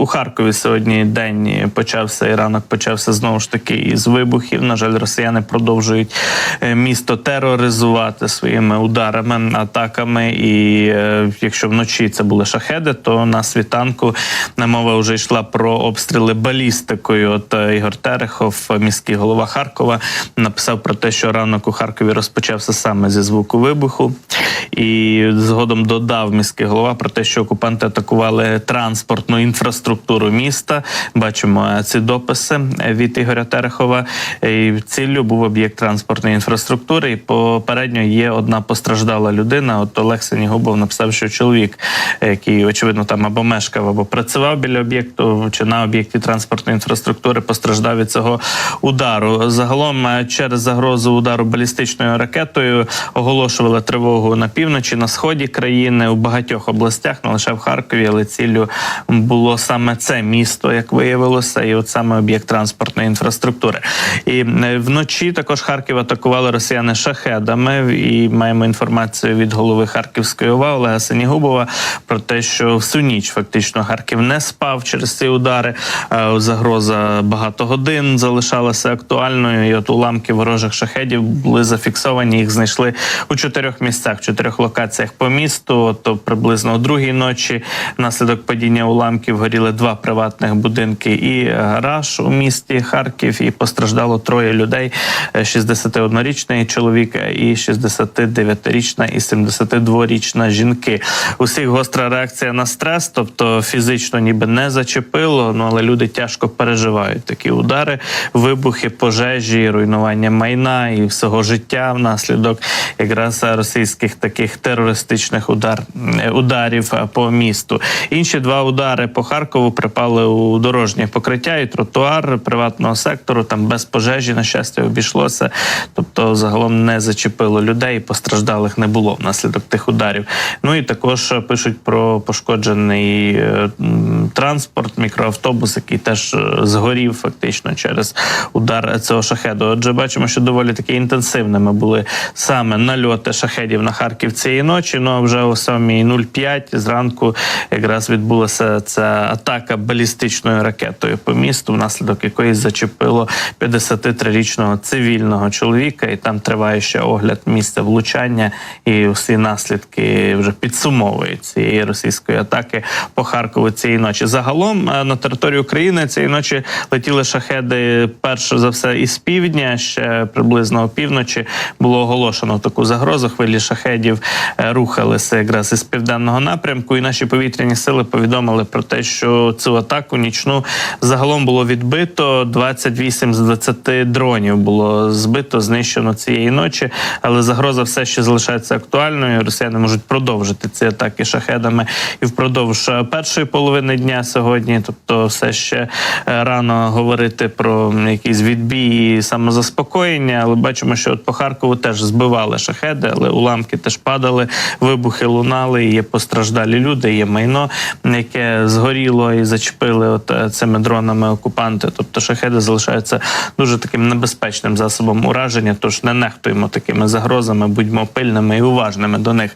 у Харкові сьогодні день почався і ранок почався знову ж таки із вибухів. На жаль, росіяни продовжують е, місто тероризувати своїми ударами, атаками. І е, якщо вночі це були шахеди, то на світанку мова вже йшла про обстріли балістикою. От е, Ігор Терехов, міський голова Харкова, написав про те, що ранок у Харкові розпочався саме зі звуку вибуху. І згодом додав міський голова про те, що окупанти атакували транспортну інфраструктуру міста. Бачимо е, ці дописи е, від Ігоря Терехова. І ціллю був об'єкт транспортної інфраструктури. І попередньо є одна постраждала людина. От Олег Сенігубов написав, що чоловік, е, який очевидно там або мешкав, або працював біля об'єкту чи на об'єкті транспортної інфраструктури, постраждав від цього удару. Загалом через загрозу удару балістичною ракетою оголошували тривогу на півночі, на сході країни у багатьох областях, не лише в Харкові, але ціллю було саме це місто, як виявилося, і от саме об'єкт транспортної інфраструктури. І е, вночі також Харків атакували росіяни шахедами. І маємо інформацію від голови Харківської ОВА Олега Сенігубова про те, що всю ніч фактично Харків не спав через ці удари. Е, Загроза багато годин залишалася актуальною. І от уламки ворожих шахедів були зафіксовані. Їх знайшли у чотирьох місцях, чотирьох локаціях по місту. То приблизно о другій ночі внаслідок падіння уламків горіли два приватних будинки і гараж у місті Харків. І постраждало троє людей: Е, 61-річний чоловік і 69-річна і 72-річна жінки. Усіх гостра реакція на стрес, тобто фізично ніби не зачепило. Ну але люди тяжко переживають такі удари, вибухи, пожежі, руйнування майна і всього життя внаслідок якраз російських таких терористичних удар е, ударів е, по місту. Інші два удари по Харкову припали у дорожнє покриття і тротуар приватного сектору. Там без пожежі, на щастя, обійшлося. Тобто, загалом не зачепило людей, постраждалих не було внаслідок тих ударів. Ну і також е, пишуть про пошкоджений транспорт, мікроавтобус, який теж згорів фактично через удар цього шахеду. Отже, бачимо, що доволі таки інтенсивними були саме нальоти шахедів на Харків цієї ночі. Ну вже о 7.05 зранку якраз відбулася ця атака балістичною ракетою по місту, внаслідок якої зачепило 53-річного цивільного чоловіка, і там триває ще огляд місця влучання, і всі наслідки вже підсумовують цієї російської атаки по Харкову цієї ночі. Загалом е, на територію України цієї ночі летіли шахеди перше за все із півдня. Ще приблизно опівночі було оголошено таку загрозу. Хвилі шахедів е, рухалися якраз із південного напрямку. І наші повітряні сили повідомили про те, що цю атаку нічну загалом було відбито 28 з 20 дронів було збито, знищено цієї ночі. Але загроза все ще залишається актуальною. Росіяни можуть продовжити ці атаки шахедами і впродовж е, першої половини дня сьогодні. Тобто, все ще е, рано говорити про якийсь відбій і самозаспокоєння. Але бачимо, що от по Харкову теж збивали шахеди, але уламки теж падали, вибухи лунали. Є постраждалі люди, є майно, яке згоріло і зачепили от е, цими дронами окупанти. Тобто шахеди залишаються дуже таким небезпечним засобом ураження. Тож не нехтуємо такими загрозами, будьмо пильними і уважними до них.